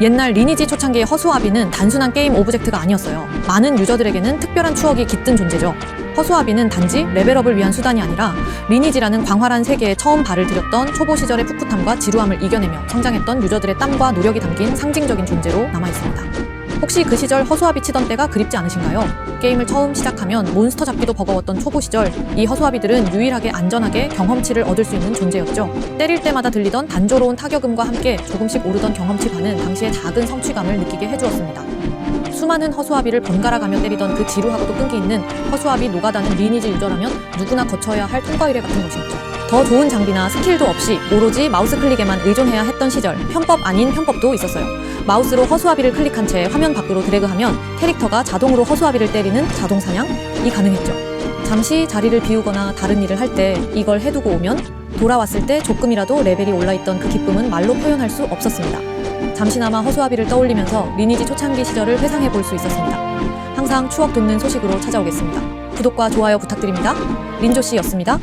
옛날 리니지 초창기의 허수아비는 단순한 게임 오브젝트가 아니었어요. 많은 유저들에게는 특별한 추억이 깃든 존재죠. 허수아비는 단지 레벨업을 위한 수단이 아니라 리니지라는 광활한 세계에 처음 발을 들였던 초보 시절의 풋풋함과 지루함을 이겨내며 성장했던 유저들의 땀과 노력이 담긴 상징적인 존재로 남아 있습니다. 혹시 그 시절 허수아비 치던 때가 그립지 않으신가요? 게임을 처음 시작하면 몬스터 잡기도 버거웠던 초보 시절 이 허수아비들은 유일하게 안전하게 경험치를 얻을 수 있는 존재였죠. 때릴 때마다 들리던 단조로운 타격음과 함께 조금씩 오르던 경험치 반은 당시의 작은 성취감을 느끼게 해주었습니다. 수많은 허수아비를 번갈아 가며 때리던 그 지루하고도 끈기 있는 허수아비 노가다는 리니지 유저라면 누구나 거쳐야 할 통과 의례 같은 것이었죠. 더 좋은 장비나 스킬도 없이 오로지 마우스 클릭에만 의존해야 했던 시절 편법 아닌 편법도 있었어요. 마우스로 허수아비를 클릭한 채 화면 밖으로 드래그하면 캐릭터가 자동으로 허수아비를 때리는 자동 사냥이 가능했죠. 잠시 자리를 비우거나 다른 일을 할 때 이걸 해두고 오면 돌아왔을 때 조금이라도 레벨이 올라있던 그 기쁨은 말로 표현할 수 없었습니다. 잠시나마 허수아비를 떠올리면서 리니지 초창기 시절을 회상해 볼 수 있었습니다. 항상 추억 돋는 소식으로 찾아오겠습니다. 구독과 좋아요 부탁드립니다. 린조 씨였습니다.